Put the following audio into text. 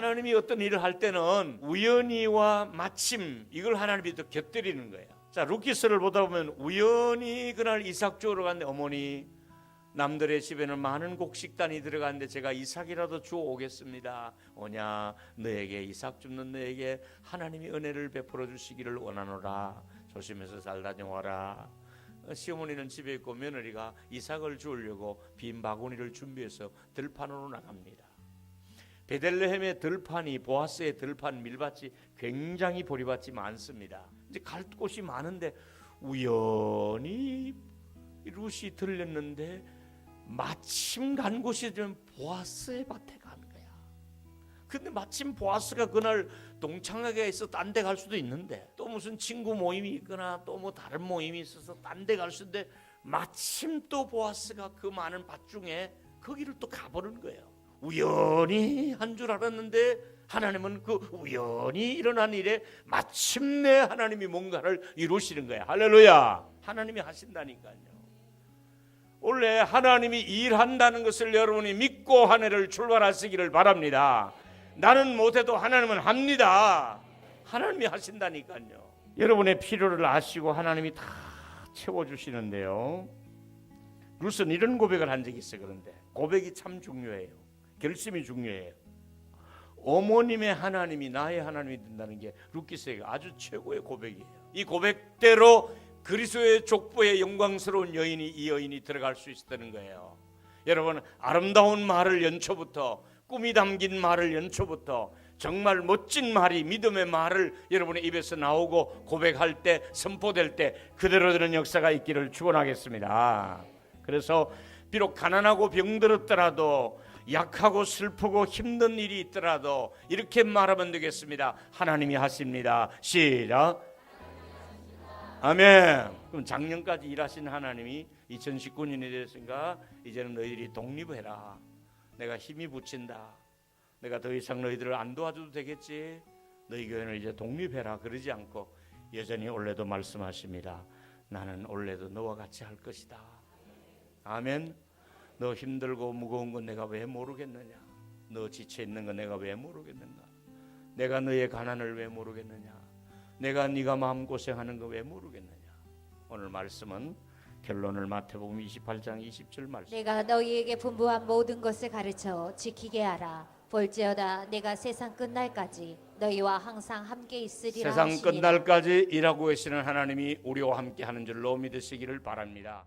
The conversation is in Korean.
하나님이 어떤 일을 할 때는 우연히와 마침 이걸 하나님이 또 곁들이는 거예요. 자 루키스를 보다 보면 우연히 그날 이삭 주우러 갔는데 어머니 남들의 집에는 많은 곡식단이 들어가는데 제가 이삭이라도 주워 오겠습니다. 오냐 너에게 이삭 줍는 너에게 하나님이 은혜를 베풀어 주시기를 원하노라. 조심해서 잘 다녀와라. 어, 시어머니는 집에 있고 며느리가 이삭을 주우려고 빈 바구니를 준비해서 들판으로 나갑니다. 베들레헴의 들판이 보아스의 들판 밀밭이 굉장히 보리밭이 많습니다. 이제 갈 곳이 많은데 우연히 루시 들렸는데 마침 간 곳이 좀 보아스의 밭에 간 거야. 근데 마침 보아스가 그날 동창회가 있어 딴 데 갈 수도 있는데 또 무슨 친구 모임이 있거나 또 뭐 다른 모임이 있어서 딴 데갈 있는데 마침 또 보아스가 그 많은 밭 중에 거기를 또 가보는 거예요. 우연히 한 줄 알았는데 하나님은 그 우연히 일어난 일에 마침내 하나님이 뭔가를 이루시는 거예요. 할렐루야. 하나님이 하신다니까요. 원래 하나님이 일한다는 것을 여러분이 믿고 한 해를 출발하시기를 바랍니다. 나는 못해도 하나님은 합니다. 하나님이 하신다니까요. 여러분의 필요를 아시고 하나님이 다 채워주시는데요. 루스는 이런 고백을 한 적이 있어요. 그런데 고백이 참 중요해요. 결심이 중요해요. 어머님의 하나님이 나의 하나님이 된다는 게 루키스에게 아주 최고의 고백이에요. 이 고백대로 그리스도의 족보에 영광스러운 여인이 이 여인이 들어갈 수 있었다는 거예요. 여러분 아름다운 말을 연초부터 꿈이 담긴 말을 연초부터 정말 멋진 말이 믿음의 말을 여러분의 입에서 나오고 고백할 때 선포될 때 그대로 되는 역사가 있기를 축원하겠습니다. 그래서 비록 가난하고 병들었더라도 약하고 슬프고 힘든 일이 있더라도 이렇게 말하면 되겠습니다. 하나님이 하십니다. 시작. 아멘. 그럼 작년까지 일하신 하나님이 2019년이 됐으니까 이제는 너희들이 독립해라. 내가 힘이 붙인다. 내가 더 이상 너희들을 안 도와줘도 되겠지. 너희 교회는 이제 독립해라. 그러지 않고 여전히 올해도 말씀하십니다. 나는 올해도 너와 같이 할 것이다. 아멘. 너 힘들고 무거운 건 내가 왜 모르겠느냐? 너 지쳐 있는 건 내가 왜 모르겠는가? 내가 너의 가난을 왜 모르겠느냐? 내가 네가 마음 고생하는 거 왜 모르겠느냐? 오늘 말씀은 결론을 마태복음 28장 20절 말씀. 내가 너희에게 분부한 모든 것을 가르쳐 지키게 하라. 볼지어다 내가 세상 끝날까지 너희와 항상 함께 있으리라 세상 하시니라. 끝날까지 일하고 계시는 하나님이 우리와 함께 하는 줄로 믿으시기를 바랍니다.